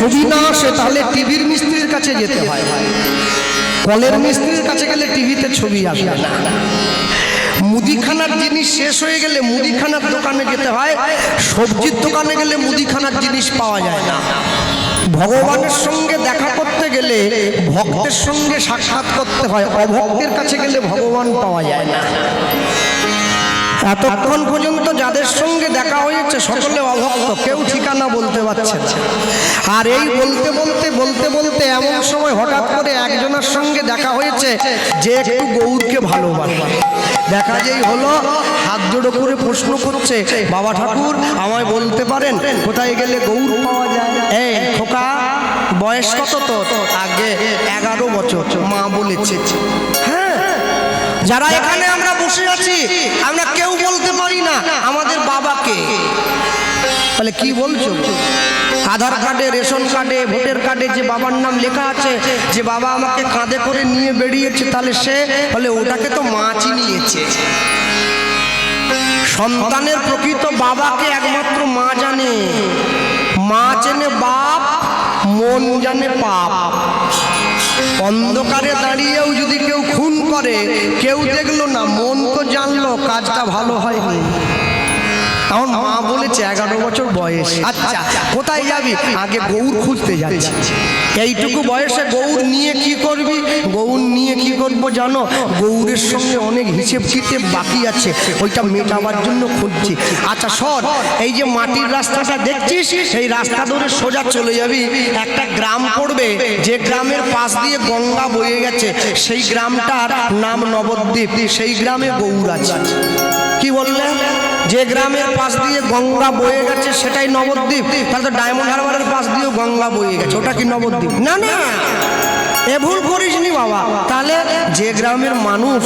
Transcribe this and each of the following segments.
ছবি না আসে, তাহলে টিভির মিস্ত্রির কাছে যেতে হয়। কলের মিস্ত্রির কাছে গেলে টিভিতে ছবি আসবে না। মুদিখানার জিনিস শেষ হয়ে গেলে মুদিখানার দোকানে যেতে হয়, সবজির দোকানে গেলে মুদিখানার জিনিস পাওয়া যায় না। ভগবানের সঙ্গে দেখা করতে গেলে ভক্তের সঙ্গে সাক্ষাৎ করতে হয়, অভক্তের কাছে গেলে ভগবান পাওয়া যায় না। এতক্ষণ পর্যন্ত যাদের সঙ্গে দেখা হয়েছে, সকলে অভক্ত, কেউ ঠিকানা বলতে পারছে আর এই বলতে বলতে বলতে বলতে এমন সময় হঠাৎ করে একজনের সঙ্গে দেখা হয়েছে, যে একটু গৌরকে ভালোবাসে। দেখা যেই হলো, হাত জোড়ো করে প্রশ্ন করছে, বাবা ঠাকুর, আমায় বলতে পারেন কোথায় গেলে গৌর পাওয়া যায়? এই খোকা, বয়স কত তো আগে এগারো বছর। মা বলেছে হ্যাঁ যারা এখানে আমরা বসে আছি, আমরা কেউ বলতে পারি না আমাদের বাবাকে। তাহলে কি বলছো? আধার কার্ডে, রেশন কার্ডে, ভোটার কার্ডে যে বাবার নাম লেখা আছে, যে বাবা আমাকে কাঁধে করে নিয়ে বেরিয়েছে তাহলে সে বলে ওটাকে তো মাছি নিয়েছে সন্তানের প্রকৃত বাবাকে একমাত্র মা জানে। মা চেনে বাপ, মন জানে পাপ। অন্ধকারে দাঁড়িয়েও যদি কেউ খুন করে, কেউ দেখল না, মন তো জানলো কাজটা ভালো হয়নি। আমার মা বলেছে এগারো বছর বয়স। আচ্ছা কোথায় যাবি? আগে গৌর খুঁজতে যাচ্ছি। এইটুকু বয়সে গৌর নিয়ে কি করবি? গৌর নিয়ে কি করব জানো? গৌরের সঙ্গে অনেক হিসেব কিতেব বাকি আছে। ওইটা মেটাবার জন্য খুঁজছি। আচ্ছা সর এই যে মাটির রাস্তাটা দেখছিস? সেই রাস্তা ধরে সোজা চলে যাবি। একটা গ্রাম পড়বে। যে গ্রামের পাশ দিয়ে গঙ্গা বয়ে গেছে। সেই গ্রামটার নাম নবদ্বীপ। সেই গ্রামে গৌর আছে। কি বললে? যে গ্রামের পাশ দিয়ে গঙ্গা বয়ে গেছে, সেটাই নবদ্বীপ। তাহলে তো ডায়মন্ড হারবারের পাশ দিয়েও গঙ্গা বয়ে গেছে, ওটা কি নবদ্বীপ? না না। এ ভুল করিসনি বাবা। তাহলে যে গ্রামের মানুষ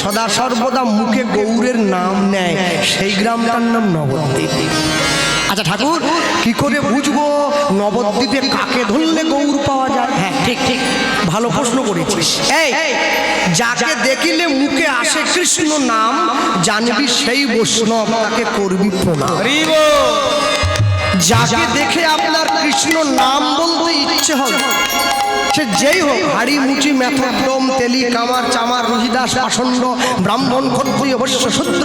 সদা সর্বদা মুখে গৌরের নাম নেয়, সেই গ্রামটার নাম নবদ্বীপ। আচ্ছা ঠাকুর, কি করে বুঝব নবদ্বীপে কাকে ধরলে গৌর পাওয়া যায়? হ্যাঁ ঠিক ঠিক। ভালো প্রশ্ন করেছিস। এই যাকে দেখিলে মুখে আসে কৃষ্ণ নাম জানবি সেই বৈষ্ণব তাকে করবি প্রণাম। যাকে দেখে আপনার কৃষ্ণ নাম বলতে ইচ্ছে হবে সে যেই হোক, হাড়ি, মুচি মেথক্রম তেলি, কামার, চামার, রোহিদাস, পাষণ্ড, ব্রাহ্মণ, ক্ষত্রিয় অবশ্য শূদ্র,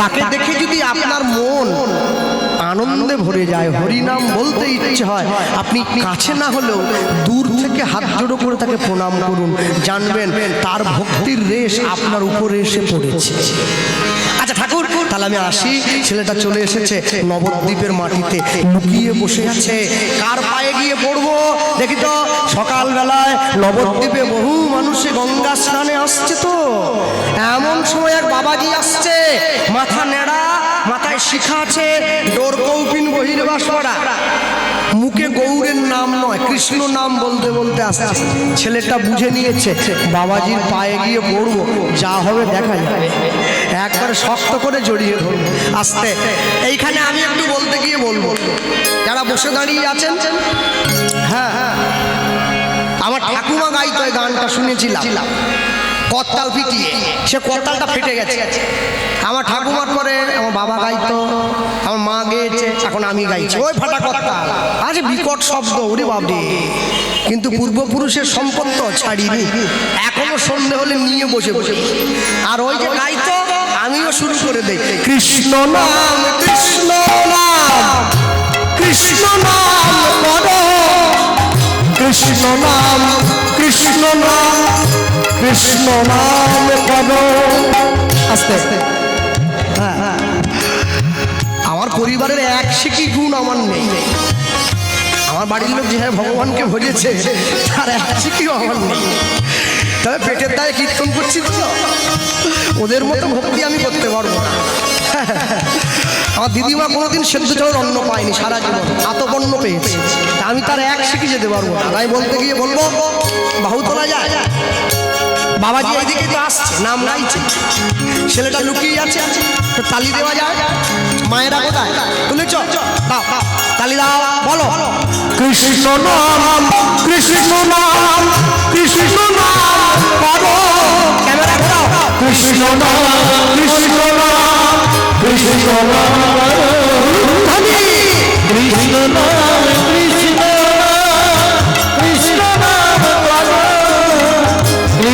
তাকে দেখে যদি আপনার মন আনন্দে ভরে যায়, হরিনাম বলতে ইচ্ছে হয়, আপনি কাছে না হলেও দূর থেকে হাত জোড়ো করে তাকে প্রণাম করুন। জানবেন তার ভক্তির রেশ আপনার উপরে এসে পড়েছে। আচ্ছা ঠাকুর তাহলে আমি আসি। ছেলেটা চলে এসেছে নবদ্বীপের মাটিতে। লুকিয়ে বসে আছে। কার পায়ে গিয়ে পড়ব? দেখি তো, সকালবেলায় নবদ্বীপে বহু মানুষে গঙ্গা স্নানে আসছে তো। এমন সময় এক বাবাজি আসছে। মাথা নেড়া মাথায় শিখা আছে। ডোর কৌপিন বহির্বাস করা। মুখে গৌরের নাম নয়, কৃষ্ণ নাম বলতে বলতে আসছে। ছেলেটা বুঝে নিয়েছে, বাবাজির পায়ে গিয়ে পড়ব, যা হবে দেখা যাবে। একবারে শক্ত করে জড়িয়ে ধরবো। আসতে, এইখানে আমি একটু বলতে গিয়ে বলব, যারা বসে দাঁড়িয়ে আছেন হ্যাঁ আমার ঠাকুমা গাইতো গানটা শুনেছিলাম। করতাল পিটিয়ে। সে করতালটা ফেটে গেছে। আমার ঠাকুমার পরে আমার বাবা গাইতো আমার মা গেয়েছে এখন আমি গাইছি। ওই ফাটা করতাল। আজ বিকট শব্দ ওরে বাবরে কিন্তু পূর্বপুরুষের সম্পদ তো ছাড়িনি। এখনও সন্ধে হলে নিয়ে বসে বসে আর ওই যে গাইতো আমিও শুরু করে দেই। কৃষ্ণ নাম কৃষ্ণ নাম। কৃষ্ণ নাম কৃষ্ণ নাম কৃষ্ণ নাম। কৃষ্ণ নাম করো আস্তে আস্তে। হ্যাঁ, হ্যাঁ। আমার পরিবারের এক শিখি গুণ আমার নেই। আমার বাড়ির লোক যে হ্যাঁ ভগবানকে ভজেছে তার এক শিখিও আমার নেই। তবে পেটের দায়ে কীর্তন করছি তো। ওদের মতো ভক্তি আমি করতে পারব না। আমার দিদিমা কোনোদিন সেদ্ধ চালের অন্ন পায়নি সারা জীবন। আতপন্ন পেয়েছে। আমি তার এক শিখে যেতে পারব তাই বলতে গিয়ে বলব বাহু তোলা যায়। বাবাজি এদিকে তো আসছে নাম গাইছে ছেলেটা লুকিয়ে আছে তো তালি দেওয়া যায়। মায়েরা কোথায়? তুলেছ দাও তালি দাও বলো। কৃষ্ণ নাম কৃষ্ণ নাম কৃষ্ণ নাম করো ক্যামেরা ঘোরাও। কৃষ্ণ নাম কৃষ্ণ নাম কৃষ্ণ নাম। কৃষ্ণ নাম।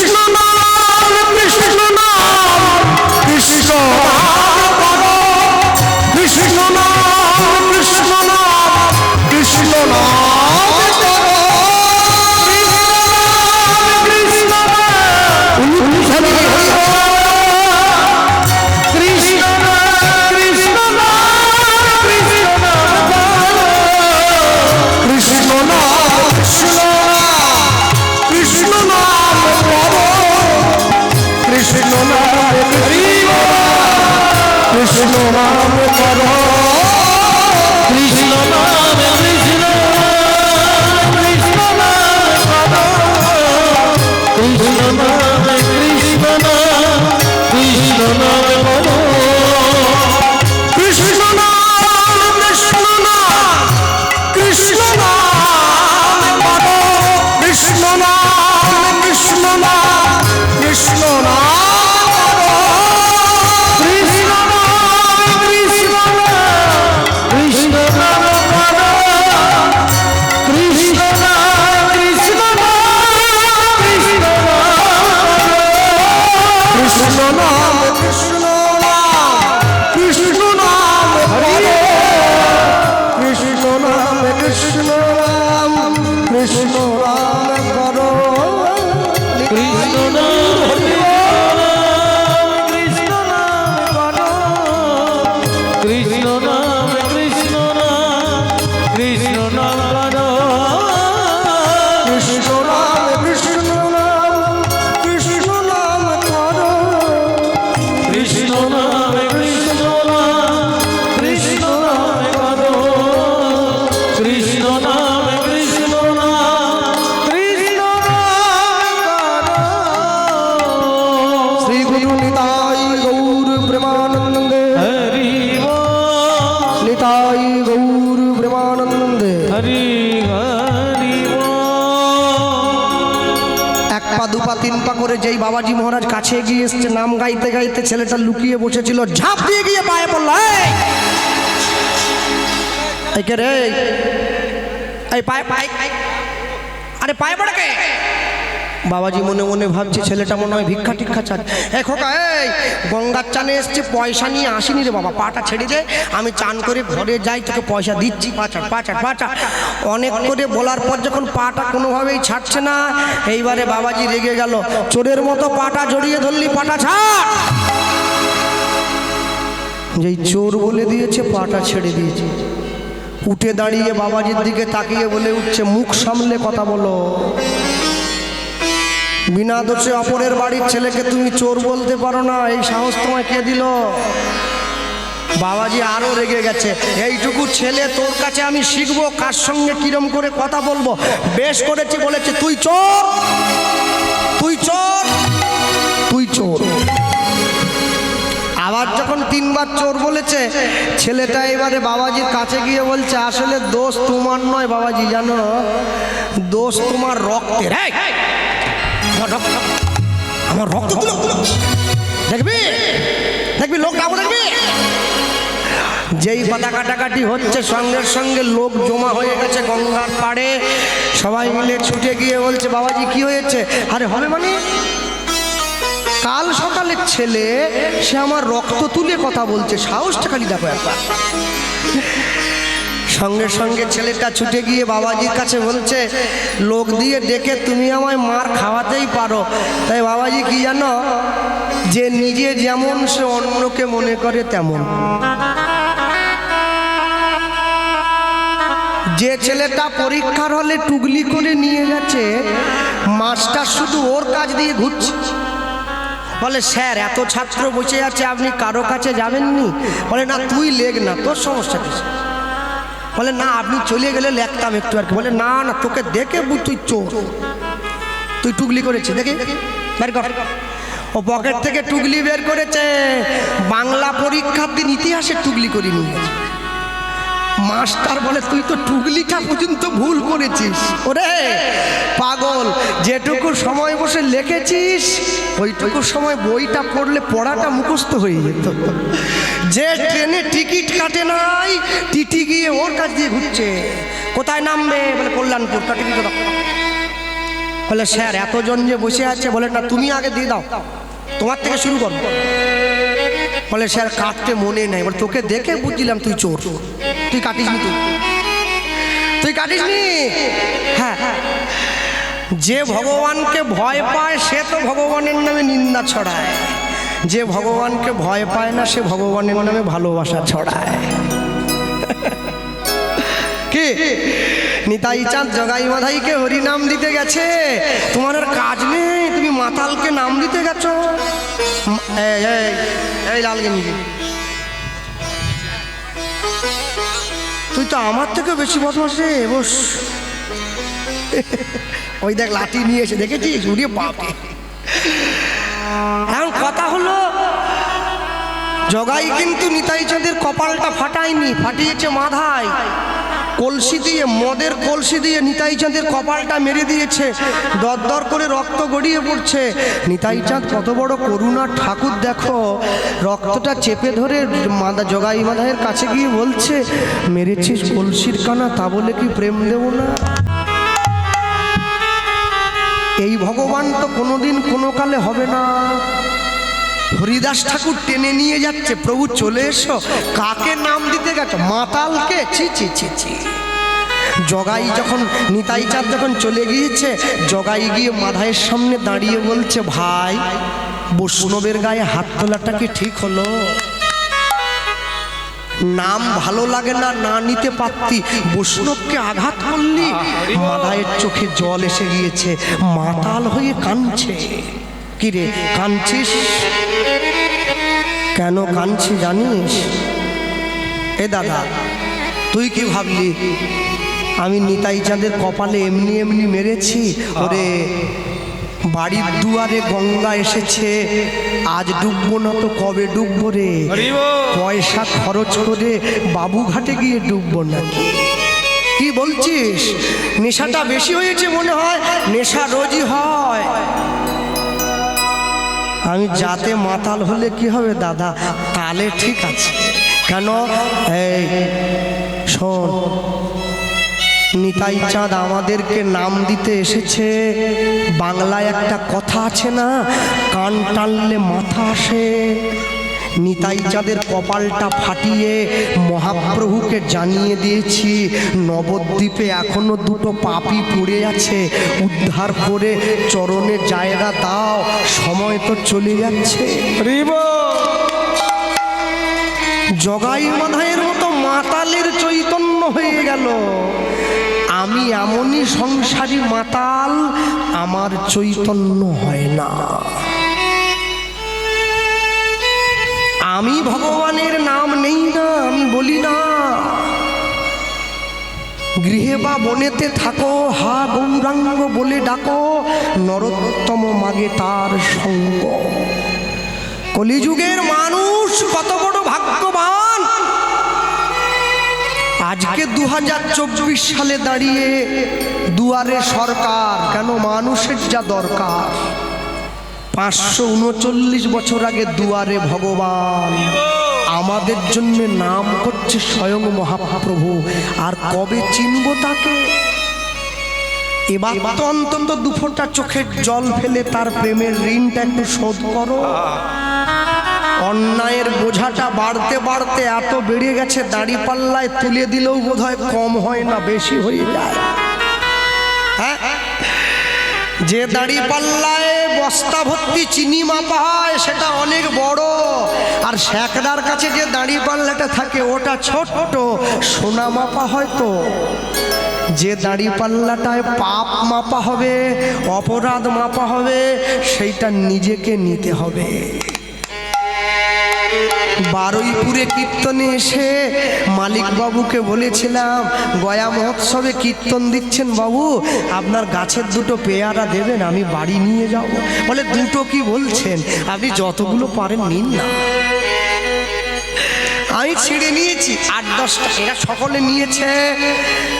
কৃষ্ণ বাবাজি মহারাজ কাছে গিয়ে এসছে, নাম গাইতে গাইতে ছেলেটা লুকিয়ে বসেছিল, ঝাঁপ দিয়ে গিয়ে পায়ে পড়ল, "এই! এই রে এই, পায়ে পায়ে, আরে পায়ে পড়ে বাবাজি মনে মনে ভাবছে, ছেলেটা মনে হয় ভিক্ষা টিক্ষা চান এ খোকা, এই, গঙ্গার চানে এসছে, পয়সা নিয়ে আসিনি রে বাবা, পাটা ছেড়ে দে। আমি চান করে ঘরে যাই, তোকে পয়সা দিচ্ছি পাচার পাচার পাচার অনেক করে বলার পর যখন পাটা কোনোভাবেই ছাড়ছে না, এইবারে বাবাজি রেগে গেল, চোরের মতো পাটা জড়িয়ে ধরলি, পাটা ছাড়। যেই চোর বলে দিয়েছে, পাটা ছেড়ে দিয়েছে। উঠে দাঁড়িয়ে বাবাজির দিকে তাকিয়ে বলে উঠছে, মুখ সামলে কথা বলো। বিনা দোষে অপরের বাড়ির ছেলেকে তুমি চোর বলতে পারো না। এই সাহস তোমায় কে দিল? বাবাজি আরও রেগে গেছে। এইটুকু ছেলে তোর কাছে আমি শিখব, কার সঙ্গে কিরম করে কথা বলব। বেশ করেছে, বলেছে, তুই চোর! তুই চোর! তুই চোর! আবার যখন তিনবার চোর বলেছে, ছেলেটা এবারে বাবাজির কাছে গিয়ে বলছে, আসলে দোষ তোমার নয় বাবাজি, জানো? দোষ তোমার রক্তের। এই! আমার রক্ত আমার রক্ত দেখবি? দেখবি? লোক দেখবি? যেই পাতা কাটাকাটি হচ্ছে সঙ্গে সঙ্গে লোক জমা হয়ে গেছে গঙ্গার পাড়ে। সবাই মিলে ছুটে গিয়ে বলছে বাবাজি কি হয়েছে? আরে হবে মানে? কাল সকালের ছেলে সে আমার রক্ত তুলে কথা বলছে। সাহসটা খালি দেখো একবার। সঙ্গে সঙ্গে ছেলেটা ছুটে গিয়ে বাবাজির কাছে বলছে, লোক দিয়ে ডেকে তুমি আমায় মার খাওয়াতেই পারো। তাই বাবাজি কি জানো, যে নিজে যেমন সে অন্যকে মনে করে তেমন। যে ছেলেটা পরীক্ষার হলে টুগলি করে নিয়ে গেছে মাস্টার শুধু ওর কাজ দিয়ে ঘুরছে। বলে, স্যার, এত ছাত্র বসে আছে, আপনি কারও কাছে যাবেননি? বলে, না, তুই লেগ না, তোর সমস্যা কিছু বলে, না, আপনি চলে গেলে লেখতাম একটু আর কি। বলে, না না, তোকে দেখে তুই চোর তুই টুগলি করেছিস, দেখি? ও পকেট থেকে টুগলি বের করেছে। বাংলা পরীক্ষার দিন ইতিহাসের টুগলি করিনি। মাস্টার বলে, তুই তো টুগলিটা পর্যন্ত ভুল করেছিস। ওরে, পাগল, যেটুকু সময় বসে লিখেছিস, ওইটুকু সময় বইটা পড়লে পড়াটা মুখস্থ হয়ে যেত। যে ট্রেনে টিকিট কাটে নাই, টিটি গিয়ে ওর কাছ দিয়ে ঘুরছে। কোথায় নামবে? বলে, কল্যাণপুর টিকিট বলে, স্যার, এতজন যে বসে আছে, বলে না তুমি আগে দিয়ে দাও। তোমার থেকে শুরু করো বলে, স্যার কাটতে মনে নেই। বলে, তোকে দেখে বুঝছিলাম তুই চোর। তুই কাটিস নি তুই তুই কাটিস নি হ্যাঁ। যে ভগবানকে ভয় পায়, সে তো ভগবানের নামে নিন্দা ছড়ায়। যে ভগবানকে ভয় পায় না, সে ভগবানের নামে ভালোবাসা ছড়ায়। কি? নিতাই চাঁদ জগাই মাধাইকে হরি নাম দিতে গেছে। তোমার আর কাজ নেই তুমি মাতালকে নাম দিতে গেছো। এই, এই, এই লাল গেঞ্জি তুই তো আমার থেকে বেশি বদমাস রে বস। ওই দেখ লাঠি নিয়ে এসে দেখেছিস? উড়িয়ে বাপে এখন কথা হলো জগাই কিন্তু নিতাই চাঁদের কপালটা ফাটায়নি ফাটিয়েছে মাথায় কলসি দিয়ে, মদের কলসি দিয়ে নিতাই চাঁদের কপালটা মেরে দিয়েছে। দরদর করে রক্ত গড়িয়ে পড়ছে। নিতাই চাঁদ, কত বড় করুণা ঠাকুর, দেখো। রক্তটা চেপে ধরে মাদা, জগাই মাদায়ের কাছে গিয়ে বলছে, মেরেছিস কলসির কানা, তা বলে কি প্রেম দেব না? এই ভগবান তো কোনোদিন কোনো কালে হবে না। হরিদাস ঠাকুর টেনে নিয়ে যাচ্ছে। প্রভু চলে এসো। কাকে নাম দিতে গেছো? মাতালকে? ছি ছি ছি ছি। জগাই যখন, নিতাই চাঁদ যখন চলে গিয়েছে, জগাই গিয়ে মাধায়ের সামনে দাঁড়িয়ে বলছে, ভাই, বৈষ্ণবের গায়ে হাত তোলাটা কি ঠিক হলো? নাম ভালো লাগে না না নিতে পারতি। বৈষ্ণবকে আঘাত করলি? মাদায়ের চোখে জল এসে গিয়েছে। মাতাল হয়ে কাঁদছে। কিরে কাঁদছিস? কেন কাঁদছি জানিস? এ দাদা, তুই কি ভাবলি? আমি নিতাই চাঁদের কপালে এমনি এমনি মেরেছি। ওরে, বাড়ির দুয়ারে গঙ্গা এসেছে। আজ ডুববো না তো কবে ডুববো রে? পয়সা খরচ করে বাবুঘাটে গিয়ে ডুববো নাকি? কি বলছিস? নেশাটা বেশি হয়েছে মনে হয়? নেশা রোজই হয়। আমি যাতে মাতাল হলে কি হবে, দাদা? তালে ঠিক আছে। কেন? এই, শোন। নিতাই চাঁদ আমাদেরকে নাম দিতে এসেছে। বাংলায় একটা কথা আছে না, কান টানলে মাথা আসে। নিতাই চাঁদের কপালটা ফাটিয়ে মহাপ্রভুকে জানিয়ে দিয়েছি নবদ্বীপে এখনও দুটো পাপি পড়ে আছে উদ্ধার করে চরণে জায়গা দাও সময় তো চলে যাচ্ছে। জগাই মাধায়ের মতো মাতালের চৈতন্য হয়ে গেল। আমি এমনই সংসারী মাতাল আমার চৈতন্য হয় না। আমি ভগবানের নাম নেই না আমি বলি না। গৃহে বা বনেতে থাকো, হা গৌরাঙ্গ বলে ডাকো, নরোত্তম মাগে তার সঙ্গ। কলিযুগের মানুষ কত বড় ভাগ্যবান। আজকে দু হাজার চব্বিশ সালে দাঁড়িয়ে দুয়ারে সরকার, কেন মানুষের যা দরকার। পাঁচশো উনচল্লিশ বছর আগে দুয়ারে ভগবান। আমাদের জন্য নাম করছে স্বয়ং মহাপ্রভু। আর কবে চিনব তাকে? এবার তো অন্তত দুফোটা চোখের জল ফেলে তার প্রেমের ঋণটা একটু শোধ করো। অন্যায়ের বোঝাটা বাড়তে বাড়তে এত বেড়ে গেছে দাড়ি পাল্লায় তুলে দিলেও বোধহয় কম হয় না, বেশি হয়ে যায়। হ্যাঁ? যে দাড়ি পাল্লায় বস্তা ভর্তি চিনি মাপা হয়, সেটা অনেক বড়। আর শ্যাকদার কাছে যে দাড়ি পাল্লাটা থাকে, ওটা ছোট সোনা মাপা হয়তো। যে দাড়ি পাল্লাটায় পাপ মাপা হবে, অপরাধ মাপা হবে, সেইটা নিজেকে নিতে হবে। বারুইপুরে কীর্তনে এসে মালিক বাবুকে বলেছিলাম, গয়া মহোৎসবে কীর্তন দিচ্ছেন বাবু, আপনার গাছের দুটো পেয়ারা দেবেন, আমি বাড়ি নিয়ে যাব। বলে, দুটো কি বলছেন? আপনি যতগুলো পারেন নিন না। আমি ছিঁড়ে নিয়েছি। আট, দশটা, এরা সকলে নিয়েছে।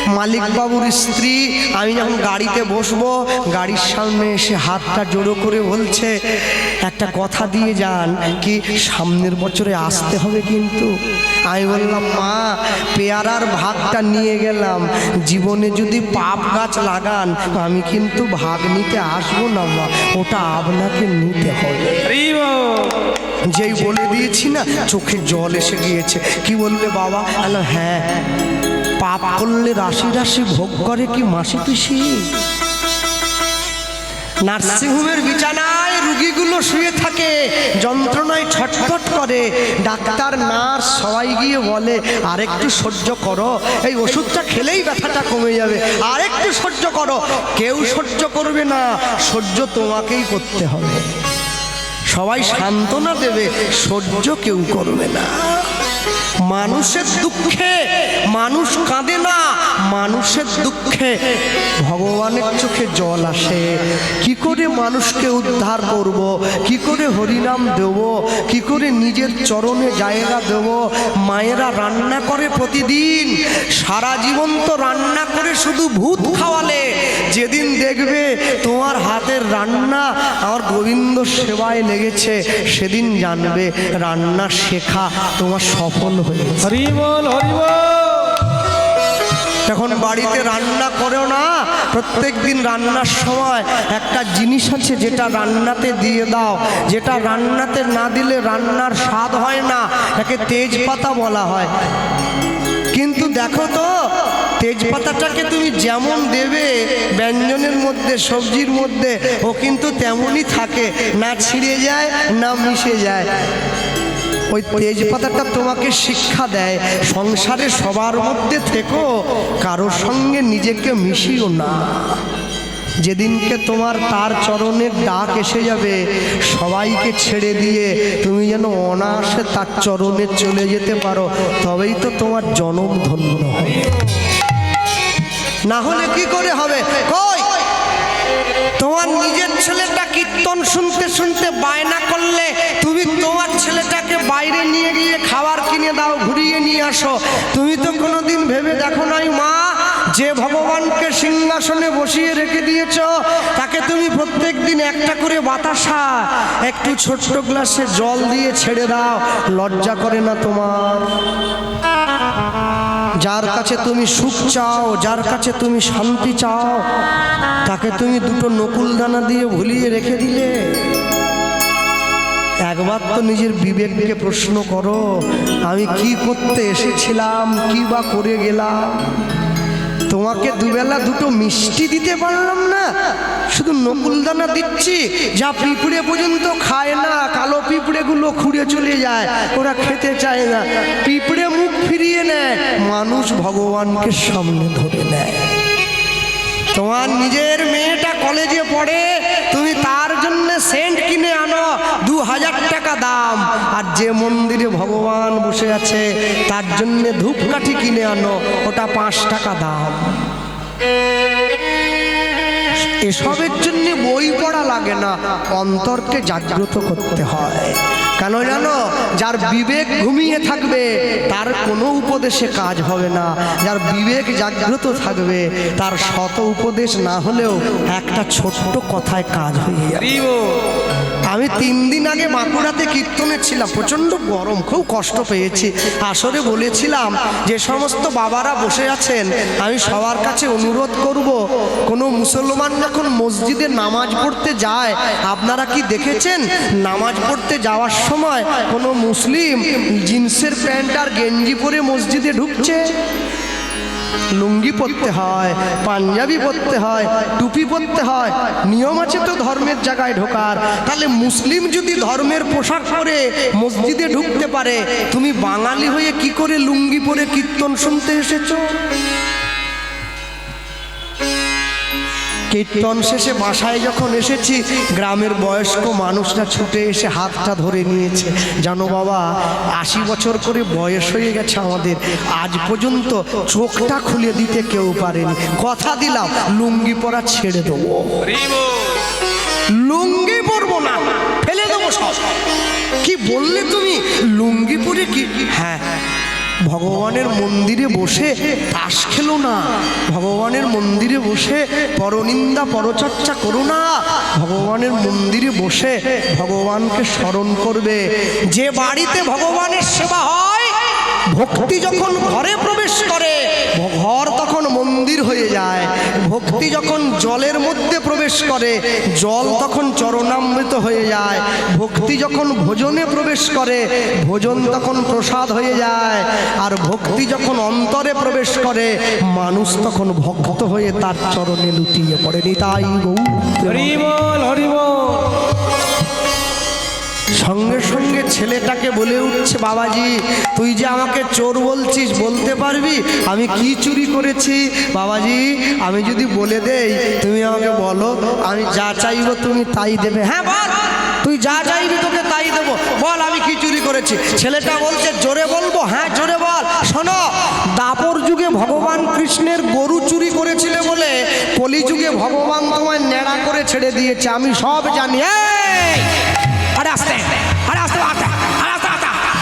মালিক বাবুর স্ত্রী, আমি যখন গাড়িতে বসবো, গাড়ির সামনে এসে হাতটা জোড়ো করে বলছে, একটা কথা দিয়ে যান, কি সামনের বছরে আসতে হবে কিন্তু? আমি বললাম, মা, পেয়ারার ভাগটা নিয়ে গেলাম। জীবনে যদি পাপ গাছ লাগান, আমি কিন্তু ভাগ নিতে আসব না, মা। ওটা আপনাকে নিতে হবে। যেই বলে দিয়েছি না চোখে জল এসে গিয়েছে। কি বলবে বাবা? আলো হ্যাঁ। পাপ করলে রাশি রাশি ভোগ করে কি মাসি পিসি? নার্সিংহোমের বিছানায় রুগীগুলো শুয়ে থাকে, যন্ত্রণায় ছটফট করে। ডাক্তার, নার্স সবাই গিয়ে বলে, আরেকটু সহ্য করো। এই ওষুধটা খেলেই ব্যথাটা কমে যাবে। আরেকটু সহ্য করো। কেউ সহ্য করবে না, সহ্য তোমাকেই করতে হবে। সবাই সান্ত্বনা দেবে সহ্য কেউ করবে না। মানুষের দুঃখে মানুষ কাঁদে না, মানুষের দুঃখে ভগবানের চোখে জল আসে। কি করে মানুষকে উদ্ধার করব? কি করে হরিনাম দেব? কি করে নিজের চরণে জায়গা দেব? মায়েরা রান্না করে প্রতিদিন। সারা জীবন তো রান্না করে শুধু ভূত খাওয়ালে। যেদিন দেখবে তোমার হাতের রান্না আমার গোবিন্দ সেবায় লেগেছে, সেদিন জানবে রান্না শেখা তোমার সফল হয়েছে হরি বল হরি এখন বাড়িতে রান্না করেও না প্রত্যেক দিন রান্নার সময় একটা জিনিস আছে যেটা রান্নাতে দিয়ে দাও যেটা রান্নাতে না দিলে রান্নার স্বাদ হয় না একে তেজপাতা বলা হয়। কিন্তু দেখো তো তেজপাতাটাকে তুমি যেমন দেবে ব্যঞ্জনের মধ্যে সবজির মধ্যে ও কিন্তু তেমনই থাকে না ছিঁড়ে যায় না মিশে যায়। ওই তেজপাতাটা তোমাকে শিক্ষা দেয়, সংসারে সবার মধ্যে থেকো, কারোর সঙ্গে নিজেকে মিশিও না। যেদিনকে তোমার তার চরণের ডাক এসে যাবে, সবাইকে ছেড়ে দিয়ে তুমি যেন অনায়াসে তার চরণে চলে যেতে পারো, তবেই তো তোমার জনম ধন্য হবে। না হলে কি করে হবে? কই তোমার নিজের ছেলেটা কীর্তন শুনতে শুনতে বায়না করলে তুমি তোমার ছেলেটাকে বাইরে নিয়ে গিয়ে খাবার কিনে দাও, ঘুরিয়ে নিয়ে আসো। তুমি তো কোনোদিন ভেবে দেখো নাই, মা, যে ভগবানকে সিংহাসনে বসিয়ে রেখে দিয়েছ, তাকে তুমি প্রত্যেক দিন একটা করে বাতাসা, একটু ছোট্ট গ্লাসে জল দিয়ে ছেড়ে দাও। লজ্জা করে না তোমার। যার কাছে তুমি সুখ চাও, যার কাছে তুমি শান্তি চাও, তাকে তুমি দুটো নকুল দানা দিয়ে ভুলিয়ে রেখে দিলে। একবার তো নিজের বিবেককে প্রশ্ন করো, আমি কি করতে এসেছিলাম, কি বা করে গেলাম? তোমাকে দুবেলা দুটো মিষ্টি দিতে পারলাম না, শুধু নকুল দানা দিচ্ছি, যা পিঁপড়ে পর্যন্ত খায় না, কালো পিঁপড়েগুলো খুঁড়ে চলে যায়, ওরা খেতে চায় না। পিঁপড়ে ফিরিয়ে নেয়। মানুষ ভগবানকে সামনে ধরে নেয়। তোমার নিজের মেয়েটা কলেজে পড়ে, তুমি তার জন্য সেন্ট কিনে আনো, দু হাজার টাকা দাম। আর যে মন্দিরে ভগবান বসে আছে, তার জন্য ধূপকাঠি কিনে আনো, ওটা পাঁচ টাকা দাম। এসবের জন্য বই পড়া লাগে না, অন্তরকে জাগ্রত করতে হয়। কেন জানো? যার বিবেক ঘুমিয়ে থাকবে, তার কোনো উপদেশে কাজ হবে না। যার বিবেক জাগ্রত থাকবে, তার শত উপদেশ না হলেও একটা ছোট্ট কথায় কাজ হয়ে যাবে। আমি তিন দিন আগে বাঁকুড়াতে কীর্তনে ছিলাম, প্রচণ্ড গরম, খুব কষ্ট পেয়েছি। আসরে বলেছিলাম, যে সমস্ত বাবারা বসে আছেন, আমি সবার কাছে অনুরোধ করব, কোনো মুসলমান যখন মসজিদে নামাজ পড়তে যায়, আপনারা কি দেখেছেন? নামাজ পড়তে যাওয়ার সময় কোনো মুসলিম জিন্সের প্যান্ট আর গেঞ্জি পরে মসজিদে ঢুকছে? লুঙ্গি পরতে হয়, পাঞ্জাবি পরতে হয়, টুপি পরতে হয়, নিয়ম আছে তো ধর্মের জায়গায় ঢোকার। তাহলে মুসলিম যদি ধর্মের পোশাক পরে মসজিদে ঢুকতে পারে, তুমি বাঙালি হয়ে কি করে লুঙ্গি পরে কীর্তন শুনতে এসেছ? কীর্তন শেষে বাসায় যখন এসেছি, গ্রামের বয়স্ক মানুষরা ছুটে এসে হাতটা ধরে নিয়েছে। জানো বাবা, আশি বছর করে বয়স হয়ে গেছে আমাদের। আজ পর্যন্ত চোখটা খুলে দিতে কেউ পারেনি। কথা দিলাম, লুঙ্গি পরা ছেড়ে দেবো। লুঙ্গি পরবো না, ফেলে দেবো সব। কি বললে তুমি? লুঙ্গি পরে কি? হ্যাঁ। ভগবানের মন্দিরে বসে তাস খেলো না। ভগবানের মন্দিরে বসে পরনিন্দা পরচর্চা করো না। ভগবানের মন্দিরে বসে ভগবানকে স্মরণ করবে। যে বাড়িতে ভগবানের সেবা হয়, ভক্তি যখন ঘরে প্রবেশ করে, ঘর তখন মন্দির হয়ে যায়। ভক্তি যখন জলের মধ্যে প্রবেশ করে, জল তখন চরণামৃত হয়ে যায়। ভক্তি যখন ভোজনে প্রবেশ করে, ভোজন তখন প্রসাদ হয়ে যায়। আর ভক্তি যখন অন্তরে প্রবেশ করে, মানুষ তখন ভক্ত হয়ে তার চরণে লুটিয়ে পড়ে। নিতাই গৌর হরি বল হরি বল। সঙ্গে সঙ্গে ছেলেটাকে বলে উঠছে, বাবাজি, তুই যে আমাকে চোর বলছিস, বলতে পারবি? আমি কি চুরি করেছি? বাবাজি, আমি যদি বলে দেই, তুমি আমাকে বলো, আমি যা চাইব তুমি তাই দেবে। হ্যাঁ বল, তুই যা চাইবি তোকে তাই দেবো। বল, আমি কি চুরি করেছি? ছেলেটা বলছে, জোরে বলব হ্যাঁ জোরে বল। শোনো, দাপর যুগে ভগবান কৃষ্ণের গরু চুরি করেছিলে বলে কলিযুগে ভগবান তোমায় নেড়া করে ছেড়ে দিয়েছে, আমি সব জানি। এই! আরে আস্তে আরে আস্তে আস্তে আস্তে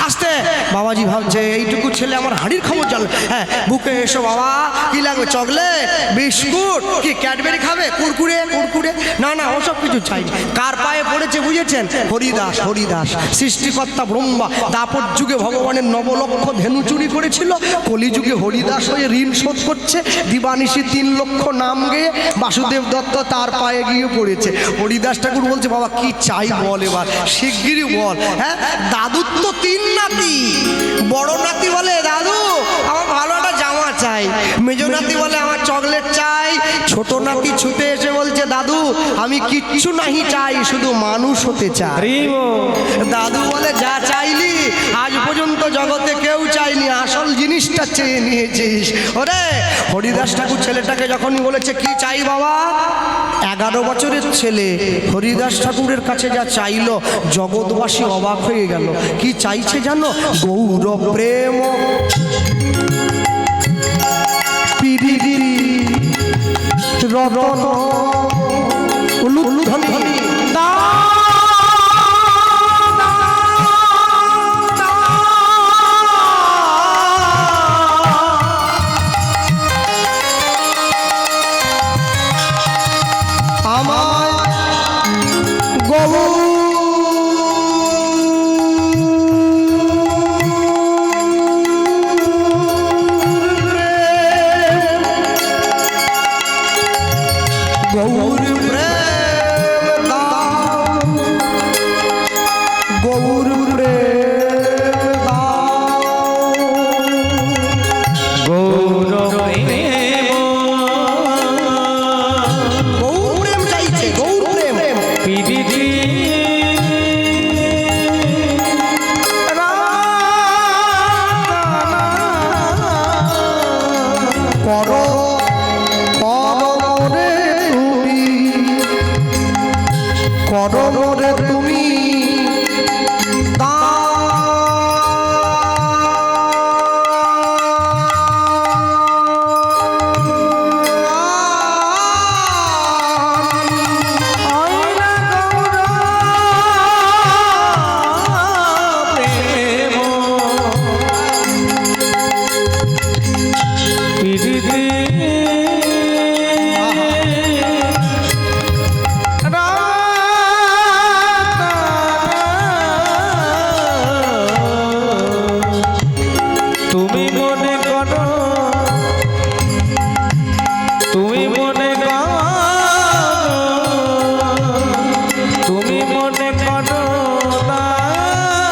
আসতে বাবাজি ভাবছে, এইটুকু ছেলে আমার হাঁড়ির খবর জল হ্যাঁ বুকে এসো বাবা, কি লাগবে, চকলেট, বিস্কুট, কি ক্যাডবেরি খাবে, কুরকুরে কুরকুরে? না না, ওসব কিছু চাই। কার পায়ে পড়েছে বুঝেছেন? হরিদাস হরিদাস, সৃষ্টিকর্তা ব্রহ্মা। দাপর যুগে ভগবানের নবলক্ষ ধেনু চুরি করেছিল। কলিযুগে হরিদাস হয়ে ঋণ শোধ করছে। দিবানিশি তিন লক্ষ নাম গেয়ে বাসুদেব দত্ত তার পায়ে গিয়ে পড়েছে। হরিদাস ঠাকুর বলছে, বাবা, কি চাই বল এবার? শিগগিরই বল। হ্যাঁ দাদুর তো তিন নাতি। বড় নাতি বলে দাদু আমার ভালো একটা জামা চাই। মেজ নাতি বলে আমার চকলেট চাই। ছোট নাতি ছুটে এসে বলছে দাদু আমি কিচ্ছু নাহি চাই শুধু মানুষ হতে চাই। দাদু বলে যা চাইলি আজ পর্যন্ত জগতে কেউ চাইনি আসল জিনিসটা চেয়ে নিয়েছিস। ওরে হরিদাস ঠাকুর ছেলেটাকে যখনই বলেছে কি চাই বাবা? এগারো বছরের ছেলে হরিদাস ঠাকুরের কাছে যা চাইল, জগৎবাসী অবাক হয়ে গেল। কি চাইছে জানো? গৌর প্রেম রতন